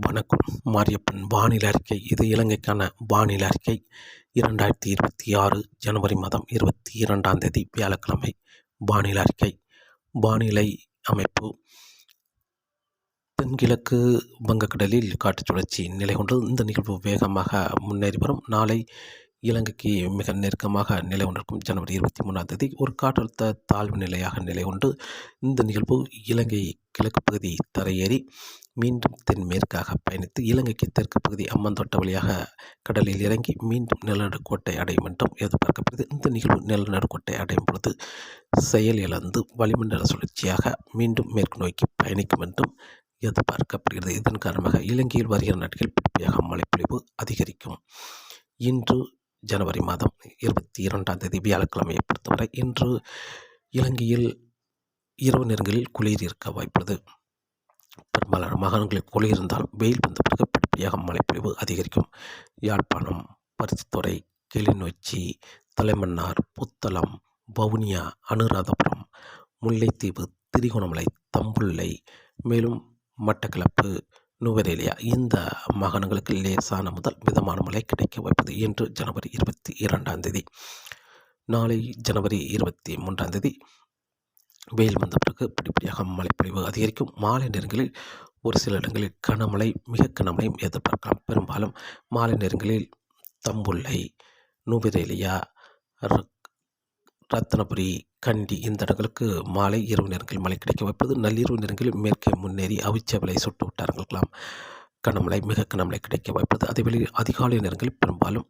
வணக்கம். மாரியப்பன் வானிலை அறிக்கை. இது இலங்கைக்கான வானிலை அறிக்கை. இரண்டாயிரத்தி இருபத்தி ஆறு ஜனவரி மாதம் இருபத்தி இரண்டாம் தேதி வியாழக்கிழமை. வானிலை அறிக்கை. வானிலை அமைப்பு. தென்கிழக்கு வங்கக்கடலில் காற்றுச் சுழற்சி நிலை கொண்டது. இந்த நிகழ்வு வேகமாக முன்னேறி வரும். நாளை இலங்கைக்கு மிக நெருக்கமாக நிலை கொண்டிருக்கும் ஜனவரி இருபத்தி மூணாம் தேதி ஒரு காற்றழுத்த தாழ்வு நிலையாக நிலை கொண்டு இந்த நிகழ்வு இலங்கை கிழக்கு பகுதி தரையேறி மீண்டும் தென்மேற்காக பயணித்து இலங்கைக்கு தெற்கு பகுதி அம்மந்தோட்ட வழியாக கடலில் இறங்கி மீண்டும் நிலநடுக்கோட்டை அடையும் என்றும் எதிர்பார்க்கப்படுது இந்த நிகழ்வு நிலநடுக்கோட்டை அடையும் பொழுது செயல் இழந்து வளிமண்டல சுழற்சியாக மீண்டும் மேற்கு நோக்கி பயணிக்கும் என்றும் எதிர்பார்க்கப்படுகிறது. இதன் காரணமாக இலங்கையில் வருகிற நாட்களில் படிப்படியாக மழைப்பொழிவு அதிகரிக்கும். இன்று ஜனவரி மாதம் இருபத்தி இரண்டாம் தேதி வியாழக்கிழமையை பொறுத்தவரை இன்று இலங்கையில் இரவு நேரங்களில் குளிர் இருக்க வாய்ப்புள்ளது. பெரும்பாலான மாகாணங்களில் குளிர் இருந்தால் வெயில் வந்த பிறகு படிப்படியாக மழைப்பொழிவு அதிகரிக்கும். யாழ்ப்பாணம் பருத்தித்துறை கிளிநொச்சி தலைமன்னார் புத்தளம் வவுனியா அனுராதபுரம் முல்லைத்தீவு திரிகோணமலை தம்புள்ளை மேலும் மட்டக்களப்பு நுவரேலியா இந்த மாகாணங்களுக்கு லேசான முதல் மிதமான மழை கிடைக்க வைப்பது இன்று ஜனவரி இருபத்தி இரண்டாம் தேதி. நாளை ஜனவரி இருபத்தி மூன்றாம் தேதி. வெயில் வந்த பிறகு படிப்படியாக மழைப்பொழிவு அதிகரிக்கும். மாலை நேரங்களில் ஒரு சில இடங்களில் கனமழை மிக கனமழையும் எதிர்பார்க்கலாம். பெரும்பாலும் மாலை நேரங்களில் தம்புள்ளை நுவரேலியா ரத்னபுரி கண்டி இந்த இடங்களுக்கு மாலை இரவு நேரங்களில் மழை கிடைக்க வைப்பது நள்ளிரவு நேரங்களில் மேற்கே முன்னேறி அவிச்ச விலை சுட்டு விட்டார்களுக்கெல்லாம் கனமழை மிக கனமழை கிடைக்க வைப்பது அதேவேளை அதிகாலை நேரங்களில் பெரும்பாலும்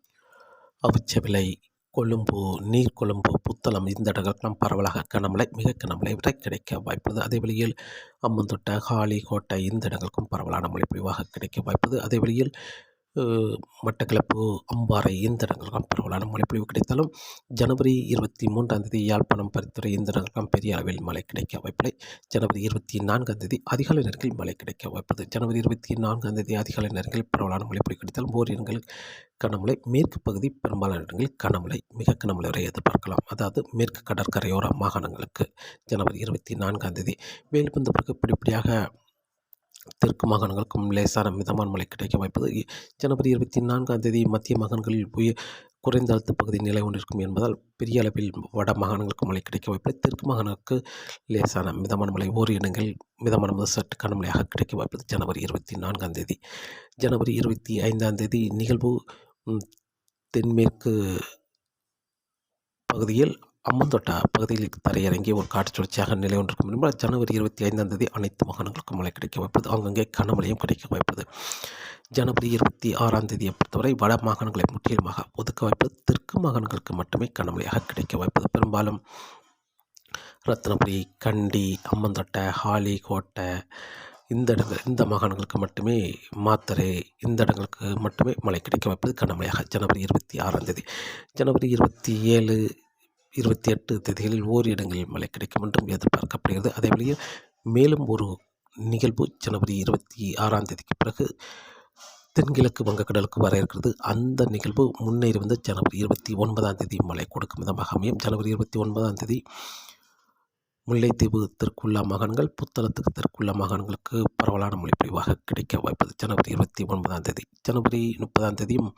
அவிச்ச விலை கொழும்பு நீர்கொழும்பு புத்தளம் இந்த இடங்களுக்கெல்லாம் பரவலாக கனமழை மிக கனமழை வரை கிடைக்க வாய்ப்பது அதே வழியில் அம்மந்தொட்டை காளி கோட்டை இந்த இடங்களுக்கும் பரவலான மழை பொழிவாக கிடைக்க வாய்ப்பது அதே வழியில் மட்டக்களப்பு அம்பாறை இந்த பரவலான மழைப்பொழிவு கிடைத்தாலும் ஜனவரி இருபத்தி மூன்றாம் தேதி யாழ்ப்பாணம் பரிந்துரை இந்த பெரிய அளவில் மழை கிடைக்க வாய்ப்பில்லை. ஜனவரி இருபத்தி நான்காம் தேதி அதிகாலை நேரங்களில் மழை கிடைக்க வாய்ப்பது ஜனவரி இருபத்தி நான்காம் தேதி அதிகாலை நேரங்களில் பரவலான மழைப்பொழிவு கிடைத்தாலும் ஓர் இடங்களில் கனமழை மேற்கு பகுதி பெரும்பாலான இடங்களில் கனமழை மிக கனமழை வரை எதிர்பார்க்கலாம். அதாவது மேற்கு கடற்கரையோர மாகாணங்களுக்கு ஜனவரி இருபத்தி நான்காம் தேதி. மேலும் இந்த பிறகு படிப்படியாக தெற்கு மாகாணங்களுக்கும் லேசான மிதமான மழை கிடைக்க வாய்ப்பது ஜனவரி இருபத்தி நான்காம் தேதி மத்திய மாகாணங்களில் உயர் குறைந்த அழுத்த பகுதி நிலை கொண்டிருக்கும் என்பதால் பெரிய அளவில் வட மாகாணங்களுக்கு மழை கிடைக்க வாய்ப்பு தெற்கு மாகாணங்களுக்கு லேசான மிதமான மழை ஓர் இடங்களில் மிதமான முதல் சற்று கனமழையாக கிடைக்க வாய்ப்பது ஜனவரி இருபத்தி நான்காம் தேதி ஜனவரி இருபத்தி ஐந்தாம் தேதி நிகழ்வு தென்மேற்கு பகுதியில் அம்மந்தோட்டா பகுதியில் தரையிறங்கி ஒரு காற்று சுழற்சியாக நிலை கொண்டிருக்கும் என்பதால் ஜனவரி இருபத்தி ஐந்தாம் தேதி அனைத்து மாகாணங்களுக்கும் மழை கிடைக்க வாய்ப்பது அங்கங்கே கனமழையும் கிடைக்க வாய்ப்பது. ஜனவரி இருபத்தி ஆறாம் தேதியை பொறுத்தவரை வட மாகாணங்களை முற்றிலுமாக ஒதுக்க வாய்ப்பது தெற்கு மாகாணங்களுக்கு மட்டுமே கனமழையாக கிடைக்க வாய்ப்பது. பெரும்பாலும் ரத்னபுரி கண்டி அம்மந்தோட்டை ஹாலி கோட்டை இந்த இடங்கள் இந்த மாகாணங்களுக்கு மட்டுமே மாத்தரை இந்த இடங்களுக்கு மட்டுமே மழை கிடைக்க வாய்ப்பது கனமழையாக ஜனவரி இருபத்தி ஆறாம் தேதி. ஜனவரி இருபத்தி ஏழு இருபத்தி எட்டு தேதிகளில் ஓர் இடங்களில் மழை கிடைக்கும் என்றும் எதிர்பார்க்கப்படுகிறது. அதே வழியில் மேலும் ஒரு நிகழ்வு ஜனவரி இருபத்தி ஆறாம் தேதிக்கு பிறகு தென்கிழக்கு வங்கக்கடலுக்கு வர இருக்கிறது. அந்த நிகழ்வு முன்னேறி வந்து ஜனவரி இருபத்தி ஒன்பதாம் தேதி மழை கொடுக்கும் விதமாக அமையும். ஜனவரி இருபத்தி ஒன்பதாம் தேதி முல்லைத்தீவு தெற்குள்ள மாகாணங்கள் புத்தளத்துக்கு தெற்குள்ள மாகாணங்களுக்கு பரவலான மழை கிடைக்க வாய்ப்பது. ஜனவரி இருபத்தி ஒன்பதாம் தேதி. ஜனவரி முப்பதாம் தேதியும்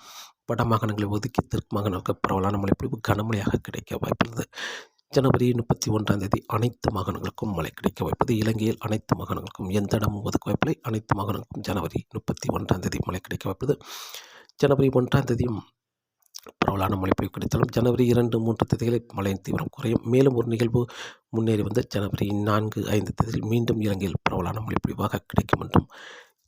வட மாகாணங்களை ஒதுக்கி தெற்கு மாகாணங்களுக்கு பரவலான மழைப்பொழிவு கனமழையாக கிடைக்க வாய்ப்புள்ளது. ஜனவரி முப்பத்தி ஒன்றாம் தேதி அனைத்து மாகாணங்களுக்கும் மழை கிடைக்க வாய்ப்பது. இலங்கையில் அனைத்து மாகாணங்களுக்கும் எந்த இடமும் ஒதுக்க வாய்ப்பில்லை. அனைத்து மாகாணங்களுக்கும் ஜனவரி முப்பத்தி ஒன்றாம் தேதி மழை கிடைக்க வாய்ப்பது ஜனவரி ஒன்றாம் தேதியும் பரவலான மழைப்பொழிவு கிடைத்தாலும் ஜனவரி இரண்டு மூன்று தேதிகளில் மழையின் தீவிரம் குறையும். மேலும் ஒரு நிகழ்வு முன்னேறி வந்து ஜனவரி நான்கு ஐந்து தேதியில் மீண்டும் இலங்கையில் பரவலான மழைப்பொழிவாக கிடைக்கும் என்றும்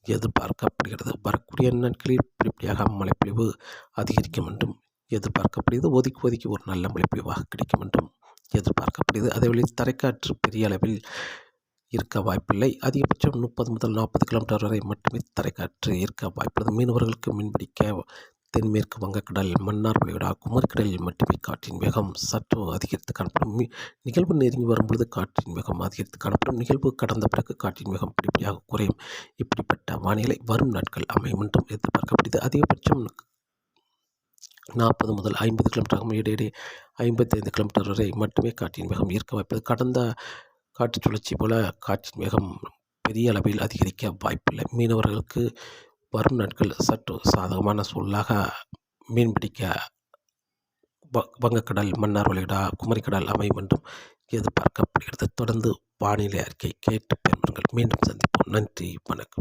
எதிர்பார்க்கப்படுகிறது. வரக்கூடிய நாட்களில் படிப்படியாக மழைப்பொழிவு அதிகரிக்கும் என்றும் எதிர்பார்க்கப்படுகிறது. ஒதுக்கி ஒதுக்கி ஒரு நல்ல மழைப்பொழிவாக கிடைக்கும் என்றும் எதிர்பார்க்கப்படுகிறது. அதேவேளை தரைக்காற்று பெரிய அளவில் இருக்க வாய்ப்பில்லை. அதிகபட்சம் முப்பது முதல் நாற்பது கிலோமீட்டர் வரை மட்டுமே தரைக்காற்று இருக்க வாய்ப்புள்ளது. மீனவர்களுக்கு மீன்பிடிக்க தென்மேற்கு வங்கக்கடல் மன்னார் வளைகுடா குமரிக்கடலில் மட்டுமே காற்றின் வேகம் சற்று அதிகரித்து காணப்படும். நிகழ்வு நெருங்கி வரும்பொழுது காற்றின் வேகம் அதிகரித்து காணப்படும். நிகழ்வு கடந்த பிறகு காற்றின் வேகம் படிப்படியாக குறையும். இப்படிப்பட்ட வானிலை வரும் நாட்கள் அமையும் என்றும் எதிர்பார்க்கப்படுகிறது. அதிகபட்சம் நாற்பது முதல் ஐம்பது கிலோமீட்டர் இடையிடையே ஐம்பத்தைந்து கிலோமீட்டர் வரை மட்டுமே காற்றின் வேகம் ஈர்க்க வாய்ப்பது. கடந்த காற்று சுழற்சி போல காற்றின் வேகம் பெரிய அளவில் அதிகரிக்க வாய்ப்பில்லை. மீனவர்களுக்கு வரும் நாட்கள் சற்று சாதகமான சூழலாக மீன்பிடிக்க வ வங்கக்கடல் மன்னார் வளைகுடா குமரிக்கடல் அமையும் என்றும் எதிர்பார்க்கப்படுகிறது. தொடர்ந்து வானிலை அறிக்கை கேட்டு பெறுங்கள் மீண்டும் சந்திப்போம். நன்றி. வணக்கம்.